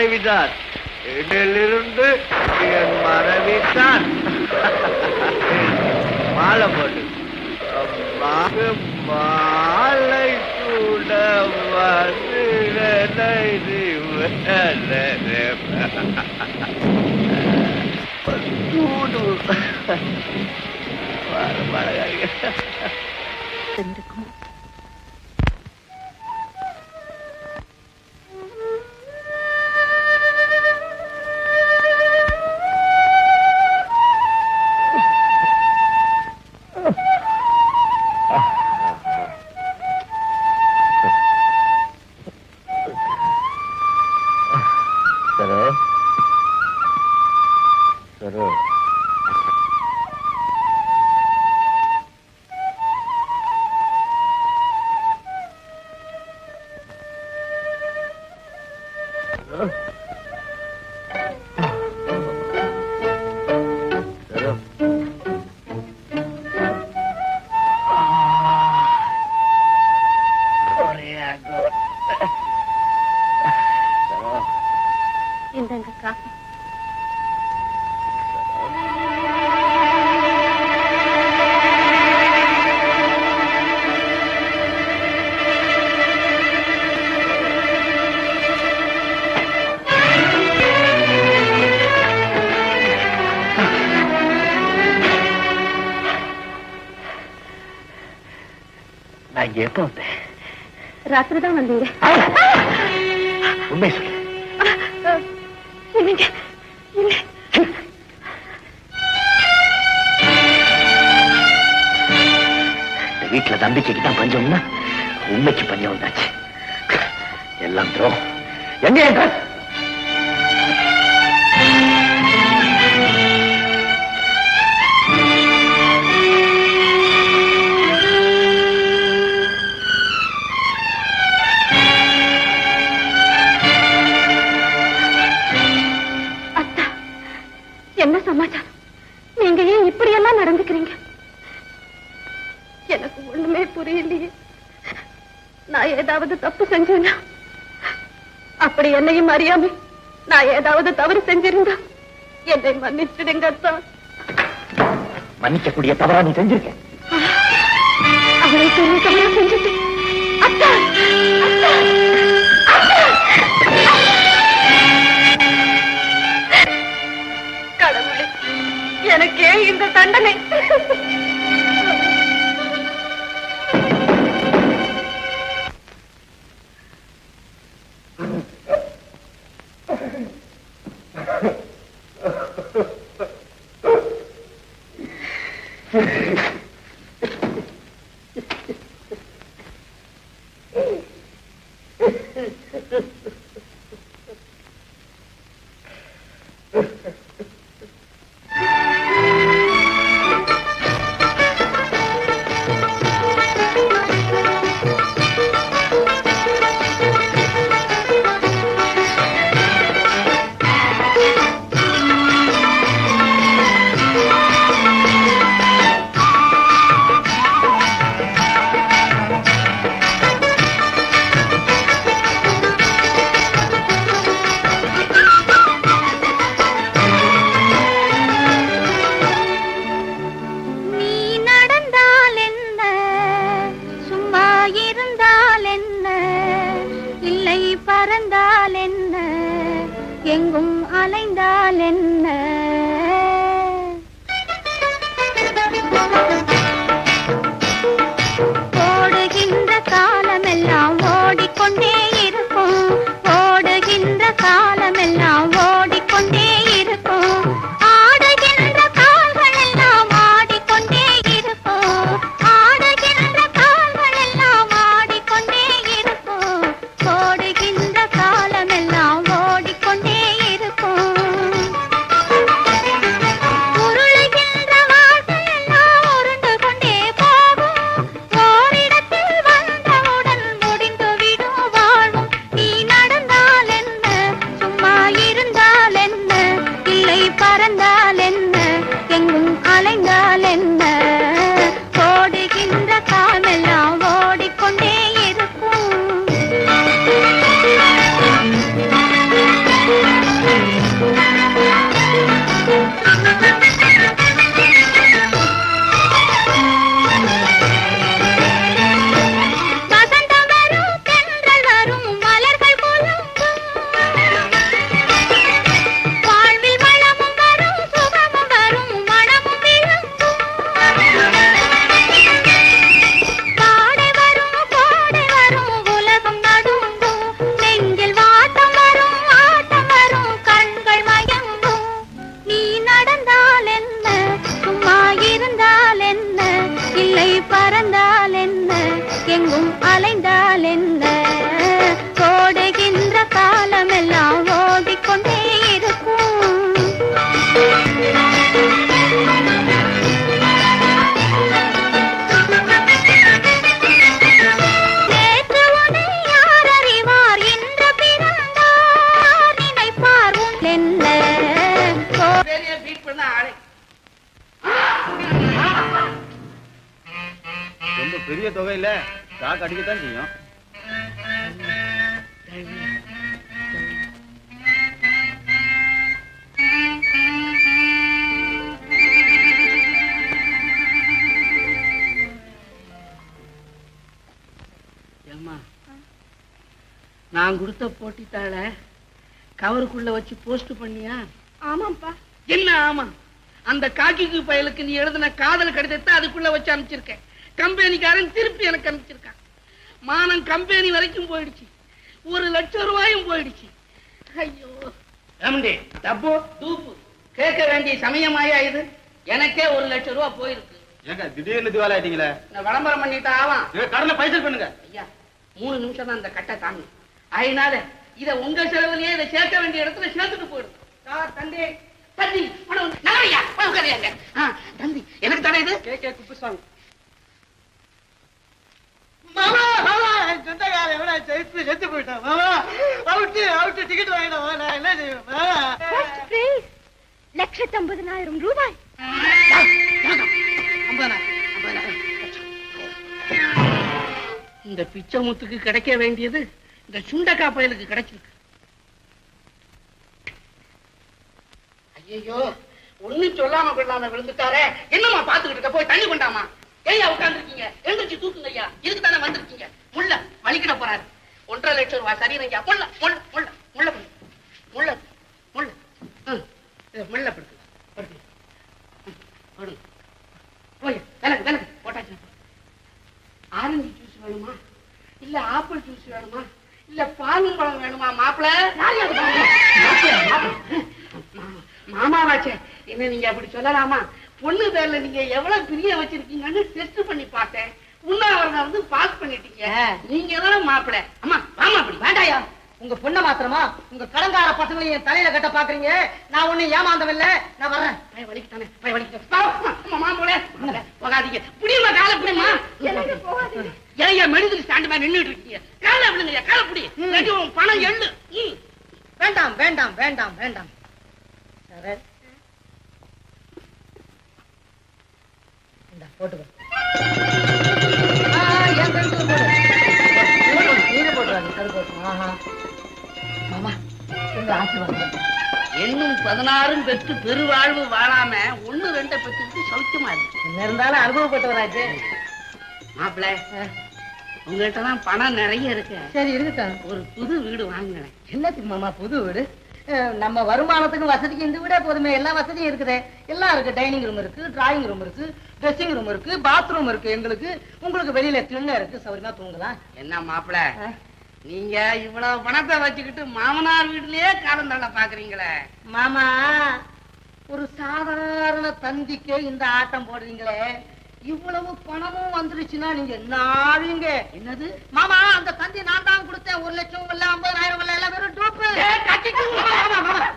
மனைவிதான் இதிலிருந்து என் மனைவிதான் மாலை போட்டு. மாலை கூட வருடனை சூடு மழை இருந்திருக்கும் சரோ சரோ எப்போ ராத்திரி தான் வந்தீங்க. உண்மை சொல்லு. வீட்டுல நம்பிக்கைக்கு தான் பஞ்சம்னா உண்மைக்கு பஞ்சம் வந்தாச்சு எல்லாம் துரோகம். எங்க அறியாம நான் ஏதாவது தவறு செஞ்சிருந்தா என்னை மன்னிச்சிடுங்க அத்தா மன்னிக்கக்கூடிய தவறா நீ செஞ்சிருக்க. அவளை பெரிய தவறா செஞ்சுட்டேன். அத்தா அத்தா அத்தா! கடவுளே எனக்கே இந்த தண்டனை. எங்கும் ஏம்மா நான் கொடுத்த போட்டித்தாள கவருக்குள்ள வச்சு போஸ்ட் பண்ணியா? ஆமாப்பா என்ன ஆமா? அந்த காக்கிக்கு பயலுக்கு நீ எழுதின காதல் கடிதத்தை அதுக்குள்ள வச்சு அனுப்பிச்சிருக்கேன். கம்பெனிக்காரன் திருப்பி எனக்கு அனுப்பிச்சிருக்கான். மானம் கம்பெனி வரைக்கும் போயிடுச்சு. ஒரு லட்சம் ரூபாயும் போயிடுச்சு. ஐயோ. ஏமண்டி டப்பு தூப்பு. கேட்க வேண்டிய சமயமாயா இது? எனக்கே ஒரு லட்சம் ரூபாய் போயிருக்கு. ஏங்க திடீர்னு திவாலி ஆயிட்டீங்களே? நான் விளம்பரம் பண்ணிட்டா ஆவான். கடனை பைசல் பண்ணுங்க. ஐயா. மூணு நிமிஷம் தான் அந்த கட்டை தாங்க அதனால இத உங்க செலவுலயே இதை சேர்க்க வேண்டிய இடத்துல சேர்த்துட்டு போயிடும் சார் தந்தி தந்தி பணம் நகரையா உட்காரியாங்க தந்தி எனக்கு தடை இது கே கே குப்புசாமி மாமா மாமா சொந்தக்காரன் எவ்வளோ செத்து செத்து போயிட்டான் மாமா அவுட்டு அவுட்டு டிக்கெட் வாங்கிட்டோம் நான் என்ன செய்வேன் மாமா பிரைஸ் லட்சத்தம்பதனாயிரம் ரூபாய் இந்த பிச்சமுத்துக்கு கிடைக்க வேண்டியது இந்த சுண்டக்கா பயலுக்கு கிடைச்சிருக்கு. ஐயோ ஒண்ணும் சொல்லாம கொள்ளாம விழுந்துட்டாரே. என்னம்மா பாத்துக்கிட்டு இருக்க? போய் தண்ணி கொண்டாமா? ஏய்யா உட்காந்துருக்கீங்க எழுந்திரிச்சு தூக்குங்க ஐயா இதுக்கு தானே வந்திருக்கீங்க. முள்ள வலிக்கிட போறாரு. ஒன்றரை லட்சம் ரூபாய் சரி ஐயா. முள்ள முள்ள முள்ள பண்ணு. முள்ள முள்ள ம், இது முள்ள படுத்து படுத்து ம், படுங்க போய் விலகு விலகு போட்டாச்சு ஆரஞ்சு ஜூஸ் வேணுமா இல்ல ஆப்பிள் ஜூஸ் வேணுமா இல்ல பாலும் பழம் வேணுமா மாப்பிள மாமாவாச்சே என்ன நீங்க அப்படி சொல்லலாமா? பொண்ணு பேர்ல நீங்க எவ்வளவு பிரிய வச்சிருக்கீங்கன்னு டெஸ்ட் பண்ணி பார்த்தேன். உண்ணாவிரதம் வந்து பாஸ் பண்ணிட்டீங்க. நீங்க தானே மாப்பிள. அம்மா வாமா அப்படி. வேண்டாயா. உங்க பொண்ணை மாத்திரமா? உங்க கடங்கார பசங்களையும் என் தலையில கட்ட பாக்குறீங்க. நான் ஒண்ணு ஏமாந்தவில்ல நான் வர்றேன். பய வலிக்குதானே? பய வலிக்கு மாமூல போகாதீங்க. புடியுமா காலை புடியுமா? போகாதீங்க? ஏன் மெடிக்கல் ஸ்டாண்ட் மாதிரி நின்னுட்டு இருக்கீங்க. காலை விடுங்க காலை புடி. பணம் எள்ளு. ம். வேண்டாம் வேண்டாம் வேண்டாம் வேண்டாம். சரி இந்தா, போட்டுக்கோ ஆ, என் கழுத்துல போடு. போடு, நீங்க போட்டுறாங்க சரி போட்டு ஆஹா மாமா உங்க ஆசீர்வாதம். எண்ணும் பதினாறும் பெற்று பெருவாழ்வு வாழாம ஒண்ணு ரெண்டை பெற்றுக்கிட்டு சௌக்கியமா இருக்கு என்ன இருந்தாலும் அனுபவப்பட்டவராச்சு. மாப்பிள்ள உங்ககிட்ட தான் பணம் நிறைய இருக்கு. சரி இருக்கட்டும். ஒரு புது வீடு வாங்கினேன் என்னத்துக்கு மாமா புது வீடு? நம்ம வருமானத்துக்கு வசதிக்கு இந்த வீடே போதுமே. எல்லா வசதியும் இருக்குது. எல்லாம் இருக்கு. டைனிங் ரூம் இருக்கு டிராயிங் ரூம் இருக்கு ட்ரெஸ்ஸிங் ரூம் இருக்கு பாத்ரூம் இருக்கு. எங்களுக்கு உங்களுக்கு வெளியில திண்ணை இருக்கு. சௌரியமா தூங்கலாம். என்ன மாப்பிள்ள நீங்க இவ்வளவு பணத்தை வச்சுக்கிட்டு மாமனார் வீட்லயே காலம் தள்ள பாக்குறீங்களே? மாமா ஒரு சாதாரண தந்திக்கே இந்த ஆட்டம் போடுறீங்களே இவ்வளவு பணமும் வந்துருச்சுன்னா நீங்க என்ன ஆவீங்க? என்னது? மாமா அந்த தந்தி நான் தான் கொடுத்தேன். ஒரு லட்சம் இல்ல ஐம்பதாயிரம் இல்ல எல்லாம் வெறும் டூப்பு.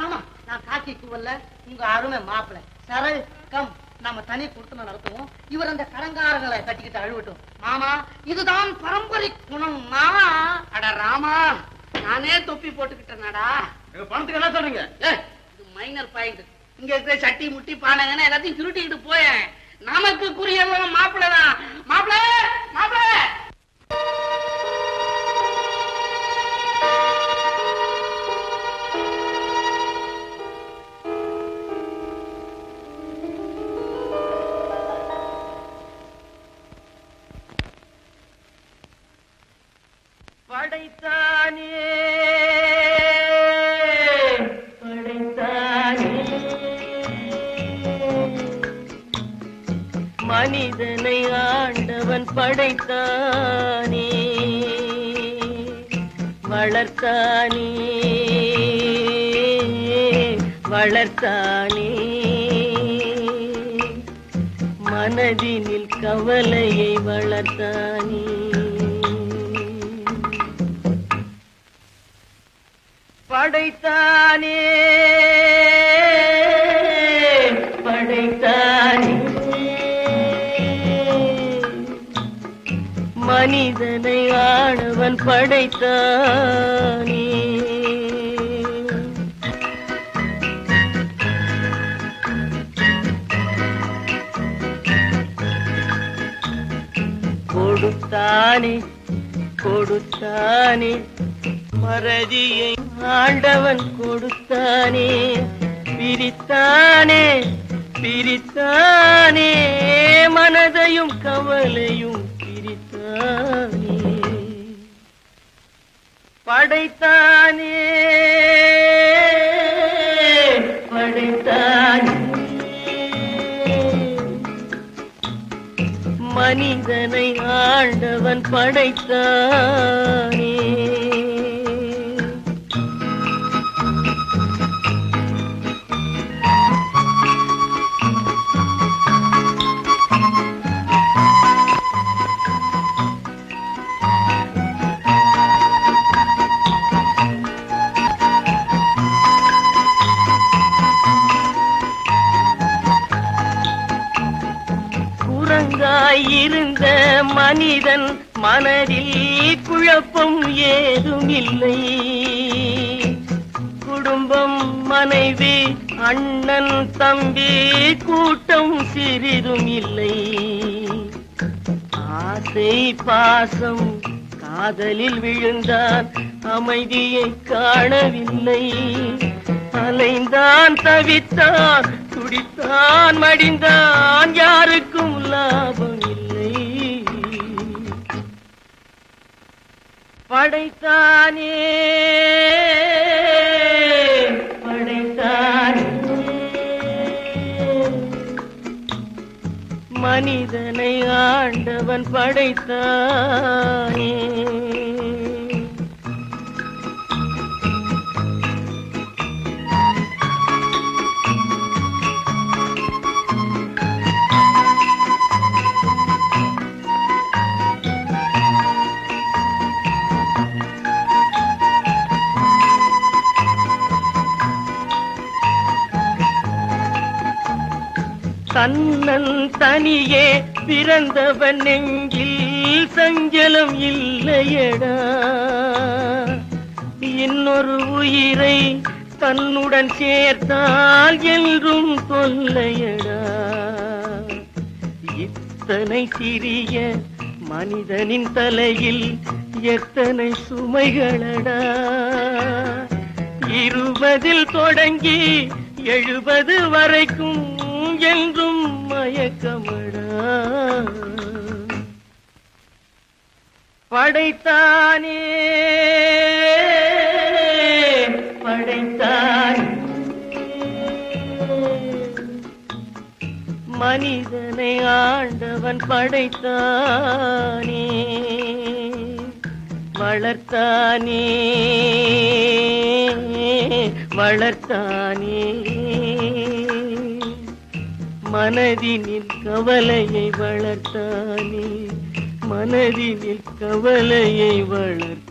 மாமா நான் காக்கி கூவல்ல. உங்க அருமை மாப்பிளை சரள் கம். நாம தனி கொடுத்து நடத்துவோம். இவர் அந்த கடங்காரங்களை கட்டிக்கிட்டு அழுவட்டும். மாமா இதுதான் பரம்பரை குணம் மாமா. அட ராமா நானே தொப்பி போட்டுக்கிட்டேனாடா. பணத்துக்கு என்ன சொல்றீங்க? ஏய், இது மைனர் பாயிண்ட் இங்க இருக்கிற சட்டி முட்டி பானைங்கன்னா எல்லாத்தையும் திருட்டிக்கிட்டு போயேன். நமக்கு குறியெல்லாம் மாப்பிள்ளை தான் மாப்பிள்ள மாப்பிள்ளை படைத்தானே படைத்தானே? வளர்த்தானே? வளர்த்தானே? மனதினில் கவலையை வளர்த்தானே? படைத்தானே? மனிதனை ஆடவன் படைத்தானே. கொடுத்தானே கொடுத்தானே மறதியை ஆண்டவன் கொடுத்தானே. பிரித்தானே பிரித்தானே மனதையும் கவலையும் பிரித்தான் படைத்தானே? படைத்தானே? மனிதனை ஆண்டவன் படைத்தான். இருந்த மனிதன் மனதில் குழப்பம் ஏதும் இல்லை குடும்பம் மனைவி அண்ணன் தம்பி கூட்டம் சிறிதும் இல்லை ஆசை பாசம் காதலில் விழுந்தான் அமைதியை காணவில்லை. அலைந்தான் தவித்தான் துடித்தான் மடிந்தான் யாருக்கும் லாபம் படைத்தானே படைத்தானே. மனிதனை ஆண்டவன் படைத்தானே. கண்ணன் தனியே பிறந்தவன் நெஞ்சில் சஞ்சலம் இல்லையடா. இன்னொரு உயிரை தன்னுடன் சேர்த்தால் என்றும் தொல்லையடா. இத்தனை சிறிய மனிதனின் தலையில் எத்தனை சுமைகளடா. இருபதில் தொடங்கி எழுபது வரைக்கும் என்றும் மயக்கமடா. படைத்தானே படைத்தானே. மனிதனை ஆண்டவன் படைத்தானே வளர்த்தானே வளர்த்தானே. மனதினில் கவலையை வளர்த்தானே? மனதினில் கவலையை வளர்த்த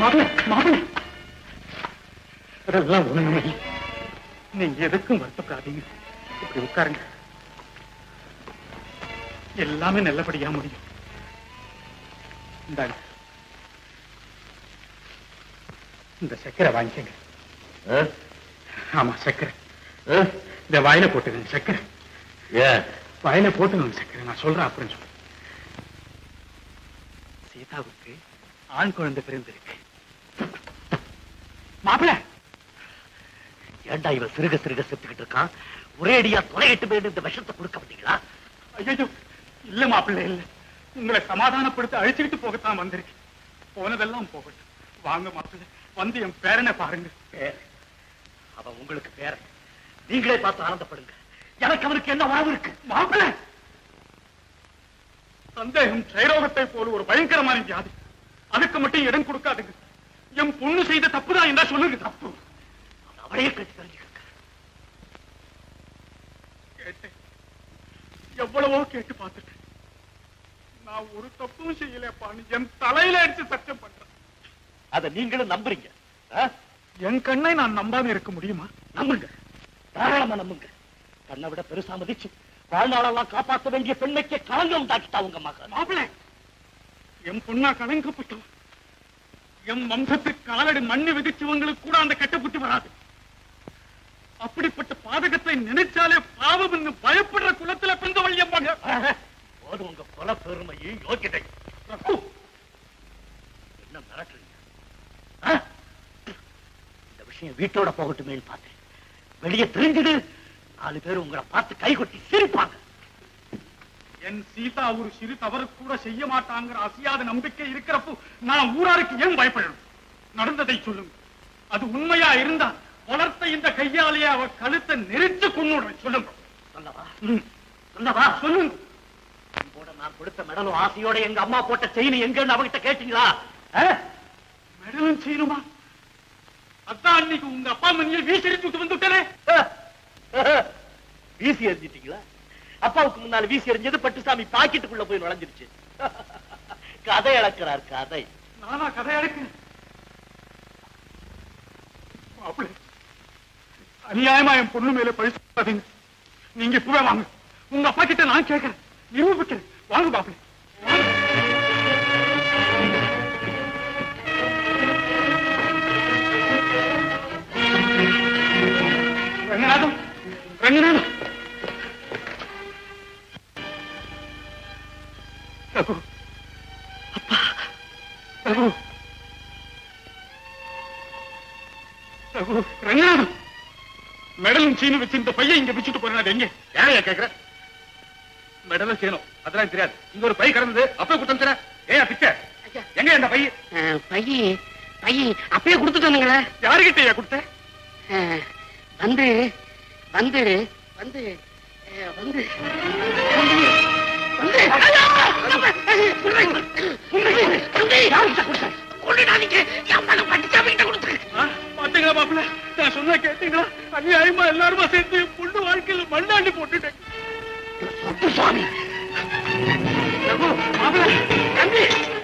மாப்பிள்ளை மாப்பிள்ளை அதெல்லாம் உண்மை நீங்க எதுக்கும் வருத்தப்படாதீங்க. இப்படி உட்காருங்க. எல்லாமே நல்லபடியா முடியும். இந்தாங்க. இந்த சக்கரை வாங்கிக்கங்க. ஆமா சக்கரை. இந்த வாயில போட்டுக்கங்க சக்கரை. வாயில போட்டுக்கங்க சக்கரை. நான் சொல்றேன் அப்புறம் சொல்றேன் சீதாவுக்கு ஆண் குழந்தை பிறந்திருக்கு. மாப்பிள. ஏண்டா இவன் சிறுக சிறுக செத்துக்கிட்டு இருக்கான்? ஒரே அடியா தொலையிட்டு போயிட்டு இந்த விஷத்தை கொடுக்க மாட்டீங்களா? ஐயோ இல்ல மாப்பிள்ளை இல்ல. உங்களை சமாதானப்படுத்தி அழிச்சுக்கிட்டு போகத்தான் வந்திருக்கேன். போனதெல்லாம் போகட்டும். வாங்க மாப்பிள்ளை வந்து என் பேரனை பாருங்க. பேர். அவன் உங்களுக்கு பேரன் நீங்களே பார்த்து ஆனந்தப்படுங்க. எனக்கு அவனுக்கு என்ன உறவு இருக்கு? மாப்பிள்ளை! சந்தேகம் ட்ரைரோகத்தை போல ஒரு பயங்கரமான வியாதி. அதுக்கு மட்டும் இடம் கொடுக்காதுங்க. என் பொண்ணு செய்த தப்புதான் என்ன சொல்லுங்க. தப்பு. அவளையே கட்டி தெரிஞ்சுக்க கேட்டேன். எவ்வளவோ கேட்டு பார்த்துட்டேன். நான் ஒரு தப்பும் செய்யலப்பான்னு என் தலையில அடிச்சு சத்தியம் பண்றேன். அதை நீங்களும் நம்புறீங்க. என் கண்ணை நான் நம்பாம இருக்க முடியுமா? நம்புங்க. தாராளமா நம்புங்க. தன்னை விட பெருசா மதிச்சு வாழ்நாளெல்லாம் காப்பாற்ற வேண்டிய பெண்மைக்கு களங்கம் உண்டாக்கிட்டா உங்க மகன். மாப்பிள என் பொண்ணா கலங்கப்பட்டவன் என் வம்சத்துக்கு காலடி மண்ணு விதிச்சவங்களுக்கு கூட அந்த கெட்ட புத்தி வராது. அப்படிப்பட்ட பாதகத்தை நினைச்சாலே பாவம் என்று பயப்படுற குலத்துல பிறந்தவள் என் மகன். போதும் உங்க கொல பெருமையும் யோக்கியதை என்ன மிரட்டுறீங்க? இந்த விஷயம் வீட்டோட போகட்டுமே பார்த்தேன் வெளியே தெரிஞ்சுடு நாலு பேர் உங்களை பார்த்து கை கொட்டி சிரிப்பாங்க. என் சீதா ஒரு சிறு தவறு கூட செய்ய மாட்டாங்கிற அசியாத நம்பிக்கை இருக்கிறப்போ நான் ஊராருக்கு ஏன் பயப்படணும்? நடந்ததை சொல்லுங்க. அது உண்மையா இருந்தா வளர்த்த இந்த கையாலேயே அவ கழுத்தை நெரிச்சு கொண்டுடுறேன் சொல்லுங்க. சொல்லவா? சொல்லுங்க. நான் கொடுத்த மெடலும் ஆசையோட எங்க அம்மா போட்ட செயின் எங்கன்னு அவகிட்ட கேட்டீங்களா? மெடலும் செய்யணுமா அதான் அன்னைக்கு உங்க அப்பா மண்ணில் வீசெறிஞ்சு விட்டு வந்துட்டேனே வீசி எறிஞ்சிட்டீங்களா அப்பாவுக்கு முன்னால வீசி எறிஞ்சது பட்டுசாமி பாக்கெட்டுக்குள்ள போய் நுழைஞ்சிருச்சு. கதை இழக்கிறார் கதை. நானா கதை அழைக்க அநியாயமா என் பொண்ணு மேல பழி நீங்க இப்பவே வாங்க. உங்க அப்பா கிட்ட நான் கேட்கிறேன். நிரூபிக்கிறேன். வாங்க மாப்பிள்ளை. ரங்கநாதம் ரங்கநாதம். ரகு அப்பா. ரகு ரகு ரங்கநாதம் மெடலும் சீனு வச்சு இந்த பையன் இங்க வச்சுட்டு போறேன். எங்க? யாரையா கேக்குற? மெடலும் சீனும். அதெல்லாம் தெரியாது. இங்க ஒரு பை கிடந்தது. அப்பவே கொடுத்து ஏன் பிச்சை. எங்க இந்த பை? பையன் பையன் அப்பயே கொடுத்துட்டானுங்களே யாருகிட்டயா கொடுத்த வந்து வந்து வந்து வந்து. வந்து பாத்தீங்களா மாப்பிள்ள? நான் சொன்ன கேட்டீங்களா? அநியாயமா எல்லாருமா சேர்த்து பொண்ணு வாழ்க்கையில மண்ணாண்டி போட்டுட்டேன். ரகு, மாப்பிள்ளை